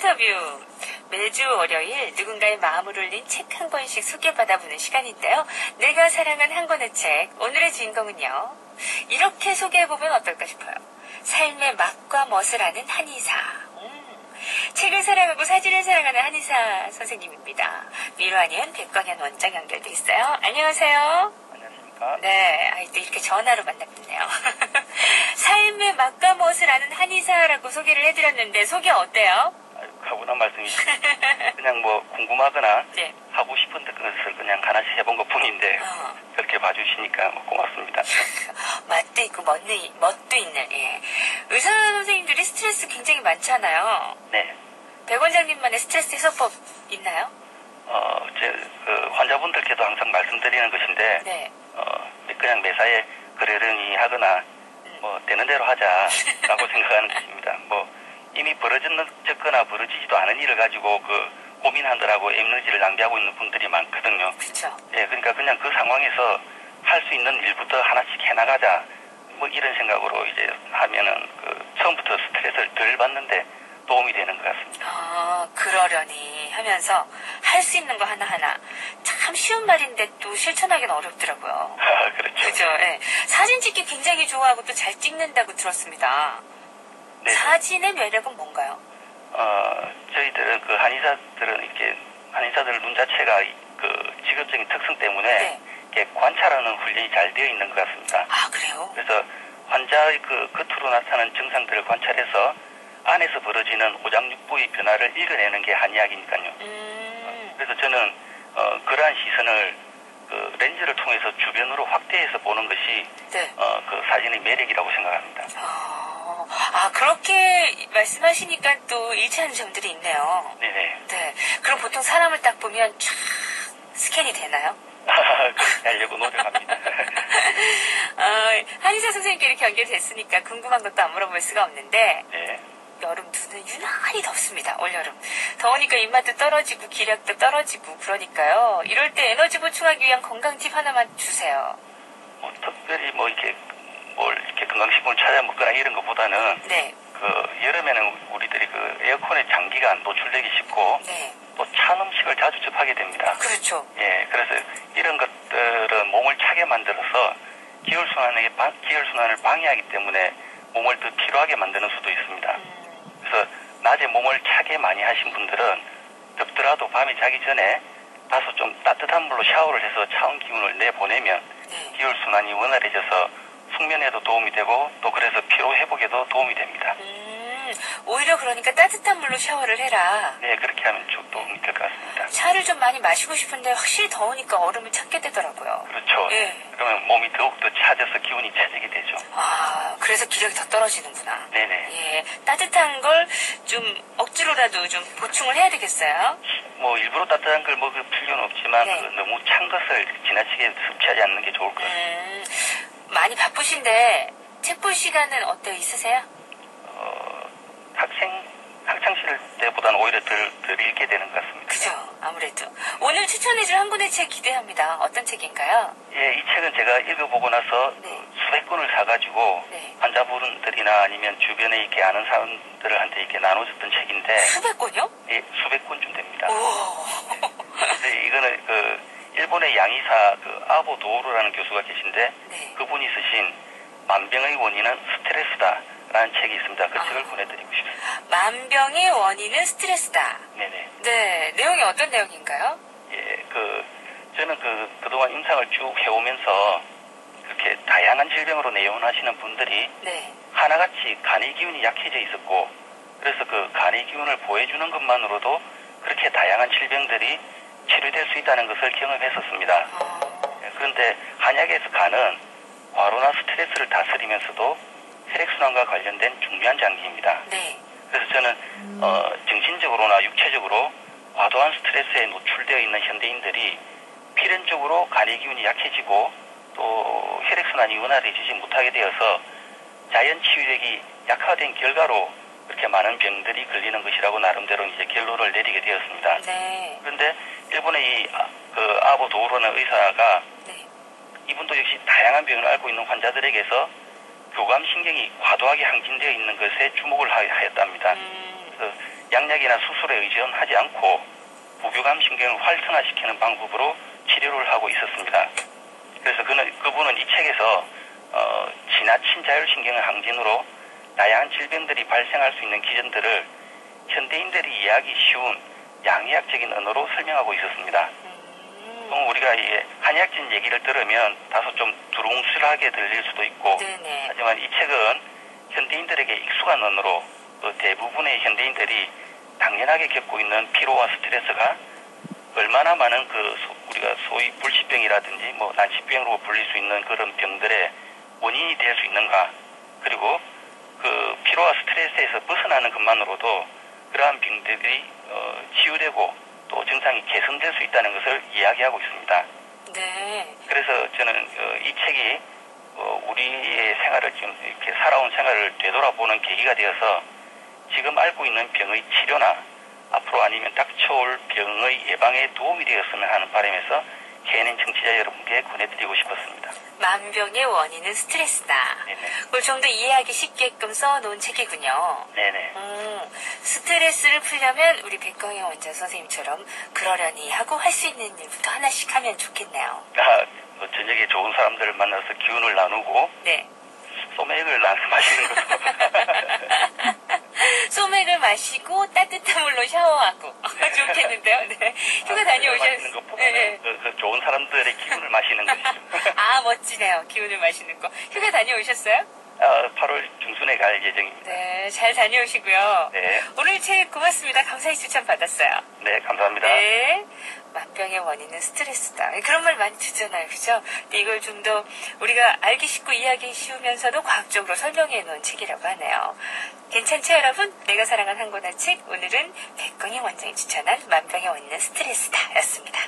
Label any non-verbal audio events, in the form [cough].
인터뷰. 매주 월요일 누군가의 마음을 울린 책 한 권씩 소개받아보는 시간인데요. 내가 사랑한 한 권의 책. 오늘의 주인공은요. 이렇게 소개해보면 어떨까 싶어요. 삶의 맛과 멋을 아는 한의사. 음, 책을 사랑하고 사진을 사랑하는 한의사 선생님입니다. 미루아니언 백광현 원장 연결돼 있어요. 안녕하세요. 안녕하십니까? 네, 아이 또 이렇게 전화로 만났네요. [laughs] 삶의 맛과 멋을 아는 한의사라고 소개를 해드렸는데 소개 어때요? 가분한 말씀이시죠. 그냥 뭐 궁금하거나 [laughs] 네. 하고 싶은 것을 그냥 하나씩 해본 것 뿐인데 어, 그렇게 봐주시니까 뭐 고맙습니다. [laughs] 맛도 있고 멋도, 멋도 있는. 예. 의사 선생님들이 스트레스 굉장히 많잖아요. 네. 백 원장님만의 스트레스 해소법 있나요? 어, 제, 그 환자분들께도 항상 말씀드리는 것인데, 네. 어, 그냥 매사에 그러려니 하거나, 뭐, 되는 대로 하자라고 [laughs] 생각하는 것입니다. 뭐, 이미 벌어졌거나 벌어지지도 않은 일을 가지고 그 고민하느라고 에너지를 낭비하고 있는 분들이 많거든요. 그쵸. 예, 그러니까 그냥 그 상황에서 할 수 있는 일부터 하나씩 해나가자. 뭐 이런 생각으로 이제 하면은 그 처음부터 스트레스를 덜 받는데 도움이 되는 것 같습니다. 아, 그러려니 하면서 할 수 있는 거 하나하나. 참 쉬운 말인데 또 실천하기는 어렵더라고요. [laughs] 그렇죠. 그죠, 예. 사진 찍기 굉장히 좋아하고 또 잘 찍는다고 들었습니다. 네. 사진의 매력은 뭔가요? 어, 저희들은 그 한의사들은 이렇게 한의사들 눈 자체가 이- 그 직업적인 특성 때문에 네. 이렇게 관찰하는 훈련이 잘 되어 있는 것 같습니다. 아, 그래요? 그래서 환자의 그 겉으로 나타나는 증상들을 관찰해서 안에서 벌어지는 오장육부의 변화를 읽어내는 게 한의학이니까요. 음, 그래서 저는 어, 그러한 시선을 그 렌즈를 통해서 주변으로 확대해서 보는 것이 네. 어, 그 사진의 매력이라고 생각합니다. 어, 아, 그렇게 말씀하시니까 또 일치하는 점들이 있네요. 네네. 네. 그럼 보통 사람을 딱 보면 쫙 스캔이 되나요? 그렇게 하려고 노력합니다. [laughs] 어, 한의사 선생님께 이렇게 연결됐으니까 궁금한 것도 안 물어볼 수가 없는데, 네. 여름 눈은 유난히 덥습니다. 올여름. 더우니까 입맛도 떨어지고 기력도 떨어지고 그러니까요. 이럴 때 에너지 보충하기 위한 건강 팁 하나만 주세요. 뭐 특별히 뭐 이렇게 뭘 이렇게 건강식품을 찾아 먹거나 이런 것보다는 네. 그 여름에는 우리들이 그 에어컨에 장기간 노출되기 쉽고 네. 또찬 음식을 자주 접하게 됩니다. 그렇죠. 예, 그래서 이런 것들은 몸을 차게 만들어서 기혈 순환에 방- 기혈 순환을 방해하기 때문에 몸을 더 피로하게 만드는 수도 있습니다. 음, 그래서 낮에 몸을 차게 많이 하신 분들은 덥더라도 밤에 자기 전에 다소 좀 따뜻한 물로 샤워를 해서 차운 기운을 내보내면 네. 기혈 순환이 원활해져서 숙면에도 도움이 되고 또 그래서 피로 회복에도 도움이 됩니다. 음, 오히려 그러니까 따뜻한 물로 샤워를 해라. 네, 그렇게 하면 좀 도움이 될 것 같습니다. 차를 좀 많이 마시고 싶은데 확실히 더우니까 얼음을 찾게 되더라고요. 그렇죠. 예. 그러면 몸이 더욱더 차져서 기운이 차지게 되죠. 아, 그래서 기력이 더 떨어지는구나. 네네. 예, 따뜻한 걸 좀 억지로라도 좀 보충을 해야 되겠어요. 뭐 일부러 따뜻한 걸 먹을 필요는 없지만 네. 그 너무 찬 것을 지나치게 섭취하지 않는 게 좋을 것 같습니다. 음, 많이 바쁘신데 책 볼 시간은 어때 있으세요? 어, 학생 학창 시절 때보다는 오히려 덜, 덜 읽게 되는 것 같습니다. 그죠, 아무래도. 오늘 추천해줄 한 권의 책 기대합니다. 어떤 책인가요? 예, 이 책은 제가 읽어보고 나서 네. 그 수백 권을 사가지고 네. 환자분들이나 아니면 주변에 이렇게 아는 사람들한테 이렇게 나눠줬던 책인데 수백 권요? 예, 수백 권쯤 됩니다. 오. 일본의 양의사 그 아보 도우루라는 교수가 계신데 네. 그분이 쓰신 만병의 원인은 스트레스다 라는 책이 있습니다. 그 아. 책을 보내드리고 싶습니다. 만병의 원인은 스트레스다. 네네. 네, 내용이 어떤 내용인가요? 예, 그 저는 그 그동안 임상을 쭉 해오면서 그렇게 다양한 질병으로 내원하시는 분들이 네. 하나같이 간의 기운이 약해져 있었고 그래서 그 간의 기운을 보여주는 것만으로도 그렇게 다양한 질병들이 치료될 수 있다는 것을 경험했었습니다. 어, 예, 그런데 한약에서 간은 과로나 스트레스를 다스리면서도 혈액순환과 관련된 중요한 장기입니다. 네. 그래서 저는 어, 정신적으로나 육체적으로 과도한 스트레스에 노출되어 있는 현대인들이 필연적으로 간의 기운이 약해지고 또 혈액순환이 원활해지지 못하게 되어서 자연 치유력이 약화된 결과로 그렇게 많은 병들이 걸리는 것이라고 나름대로 이제 결론을 내리게 되었습니다. 네. 그런데 일본의 이 아, 그 아보 도우로는 의사가 네. 이분도 역시 다양한 병을 앓고 있는 환자들에게서 교감 신경이 과도하게 항진되어 있는 것에 주목을 하- 하였답니다. 음, 그래서 한약이나 수술에 의존하지 않고 부교감 신경을 활성화시키는 방법으로 치료를 하고 있었습니다. 그래서 그는, 그분은 이 책에서 어, 지나친 자율신경의 항진으로 다양한 질병들이 발생할 수 있는 기전들을 현대인들이 이해하기 쉬운 양의학적인 언어로 설명하고 있었습니다. 음, 보통 우리가 이 한의학적인 얘기를 들으면 다소 좀 두루뭉술하게 들릴 수도 있고 네네. 하지만 이 책은 현대인들에게 익숙한 언어로 또 대부분의 현대인들이 당연하게 겪고 있는 피로와 스트레스가 얼마나 많은 그 소- 우리가 소위 불치병이라든지 뭐 난치병으로 불릴 수 있는 그런 병들의 원인이 될 수 있는가 그리고 그 피로와 스트레스에서 벗어나는 것만으로도 그러한 병들이 어, 치유되고 또 증상이 개선될 수 있다는 것을 이야기하고 있습니다. 네. 그래서 저는 어, 이 책이 어, 우리의 생활을 지금 이렇게 살아온 생활을 되돌아보는 계기가 되어서 지금 앓고 있는 병의 치료나 앞으로 아니면 닥쳐올 병의 예방에 도움이 되었으면 하는 바람에서 개인 청취자 여러분께 권해드리고 싶었습니다. 만병의 원인은 스트레스다. 네네. 그걸 좀 더 이해하기 쉽게끔 써놓은 책이군요. 네네. 음, 스트레스를 풀려면 우리 백광영 원장 선생님처럼 그러려니 하고 할 수 있는 일부터 하나씩 하면 좋겠네요. 아, 뭐 저녁에 좋은 사람들을 만나서 기운을 나누고 네. 소맥을 나 마시는 소맥을 마시고 따뜻한 물로 샤워하고 좋겠는데요. 네. 휴가 다녀오셨 마시는 것보다는 네. 그, 그 좋은 사람들의 기운을 마시는 것이죠. [laughs] 아 멋지네요. 기운을 마시는 거. 휴가 다녀오셨어요? 아, 8월 중순에 갈 예정입니다. 네, 잘 다녀오시고요. 네, 오늘 책 고맙습니다. 감사히 추천 받았어요. 네, 감사합니다. 네. 만병의 원인은 스트레스다. 그런 말 많이 듣잖아요. 그죠? 근데 이걸 좀 더 우리가 알기 쉽고 이해하기 쉬우면서도 과학적으로 설명해 놓은 책이라고 하네요. 괜찮죠, 여러분? 내가 사랑한 한 권의 책. 오늘은 백건희 원장이 추천한 만병의 원인은 스트레스다. 였습니다.